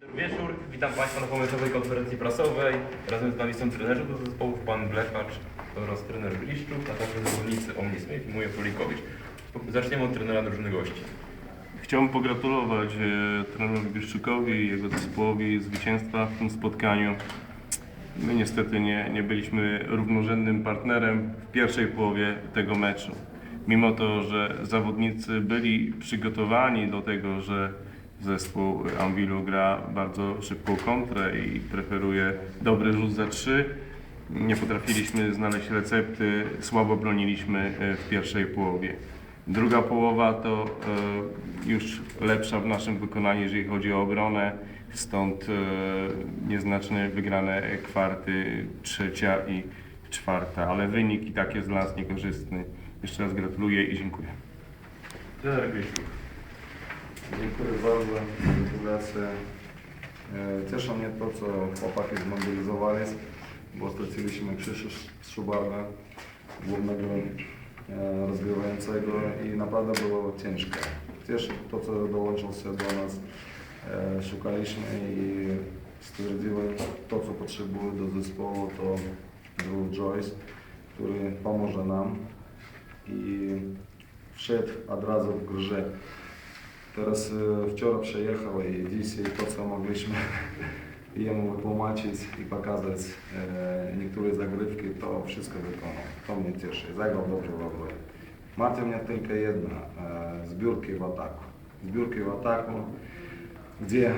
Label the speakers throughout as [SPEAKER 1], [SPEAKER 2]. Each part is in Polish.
[SPEAKER 1] Dobry wieczór, witam Państwa na pomysłowej konferencji prasowej. Razem z nami są trenerzy do zespołów, pan Blechacz oraz trener Bliszczuk, a także zawodnicy Omni Smith i Muje Polikowicz. Zaczniemy od trenera drużyny gości.
[SPEAKER 2] Chciałbym pogratulować e, trenerowi Bieszczukowi i jego zespołowi zwycięstwa w tym spotkaniu. My niestety nie, nie byliśmy równorzędnym partnerem w pierwszej połowie tego meczu. Mimo to, że zawodnicy byli przygotowani do tego, że zespół Anwilu gra bardzo szybką kontrę i preferuje dobry rzut za trzy, nie potrafiliśmy znaleźć recepty, słabo broniliśmy e, w pierwszej połowie. Druga połowa to e, już lepsza w naszym wykonaniu, jeżeli chodzi o obronę, stąd e, nieznaczne wygrane kwarty, trzecia i czwarta, ale wynik i tak jest dla nas niekorzystny. Jeszcze raz gratuluję i dziękuję.
[SPEAKER 1] Trener Bliszczuk.
[SPEAKER 3] Dziękuję bardzo za gratulacje. E, Cieszy mnie to, co chłopaki zmobilizowali, bo straciliśmy Krzysztof Szubarga, głównego e, rozgrywającego i naprawdę było ciężko. Cieszy to, co dołączył się do nas. E, Szukaliśmy i stwierdziłem to, co potrzebuję do zespołu, to Drew Joyce, który pomoże nam i wszedł od razu w grze. Teraz e, wczoraj przyjechał i dzisiaj to, co mogliśmy jemu wytłumaczyć i pokazać e, niektóre zagrywki, to wszystko wykonał. To mnie cieszy. Zagrał dobrze w obronie. Macie mnie tylko jedno, e, zbiórki w ataku. Zbiórki w ataku, gdzie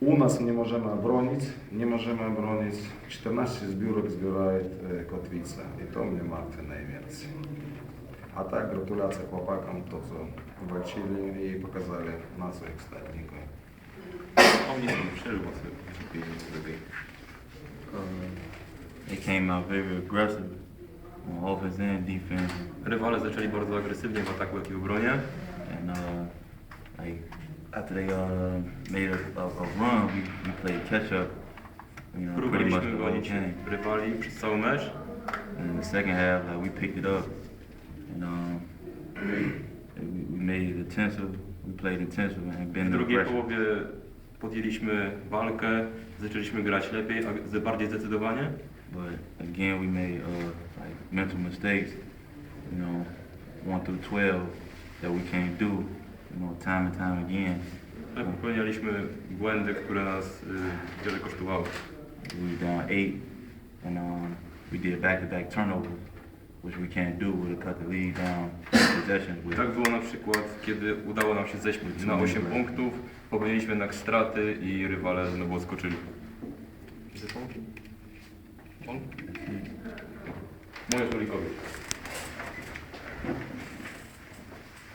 [SPEAKER 3] u nas nie możemy bronić, nie możemy bronić. 14 zbiórek zbierają e, Kotwica i to mnie martwi najwięcej. A tak, gratulacje chłopakom, to co walczyli i pokazali na co ich stać. Dziękuję.
[SPEAKER 1] Omni Smith, przerwa sobie wystąpienie do drugiej.
[SPEAKER 4] Uh, they came out very aggressive on offense and defense,
[SPEAKER 1] Rywale zaczęli bardzo agresywnie w ataku, jak i w obronie.
[SPEAKER 4] and uh, like after they uh, made a, a, a run, we, we played catch up. You know, pretty much
[SPEAKER 1] Próbowaliśmy
[SPEAKER 4] the whole
[SPEAKER 1] gonić
[SPEAKER 4] game.
[SPEAKER 1] rywali przez cały mecz.
[SPEAKER 4] And in the second half, like we picked it up, and um, we, we made it intensive. We played intensive and
[SPEAKER 1] W
[SPEAKER 4] been the
[SPEAKER 1] drugiej
[SPEAKER 4] pressure.
[SPEAKER 1] połowie podjęliśmy walkę, zaczęliśmy grać lepiej, a z- bardziej zdecydowanie.
[SPEAKER 4] But again, we made uh, like mental mistakes, you know, one through twelve that we can't do, you know, time and time again.
[SPEAKER 1] Tak, Popełnialiśmy błędy, które nas y, wiele kosztowały.
[SPEAKER 4] We were down eight, and um, we did back-to-back turnovers, which we can't do. We'll cut the lead down possessions with.
[SPEAKER 1] Tak było na przykład, kiedy udało nam się zejść na 8 punktów, popełniliśmy jednak straty i rywale znowu odskoczyli. On? Moje Żolikowi.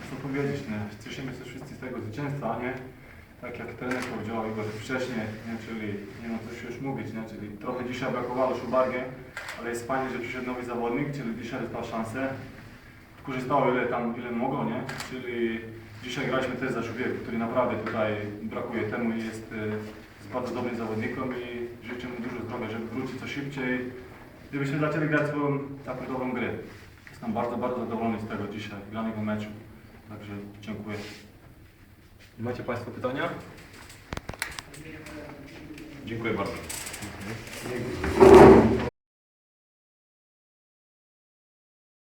[SPEAKER 5] co powiedzieć, nie? Cieszymy się wszyscy z tego zwycięstwa, nie? Tak jak trener powiedział Igor wcześniej, nie? czyli nie ma co już mówić, nie? czyli trochę dzisiaj brakowało Szubargie, ale jest fajnie, że przyszedł nowy zawodnik, czyli dzisiaj dostał szansę. Korzystało ile tam, ile mogło, nie? Czyli dzisiaj graliśmy też za Żubiego, który naprawdę tutaj brakuje temu i jest, y, jest bardzo dobrym zawodnikiem i życzę mu dużo zdrowia, żeby wrócić co szybciej, żebyśmy zaczęli grać swoją taką dobrą grę. Jestem bardzo, bardzo zadowolony z tego dzisiaj, granego meczu. Także dziękuję.
[SPEAKER 1] Macie Państwo pytania? Dziękuję bardzo.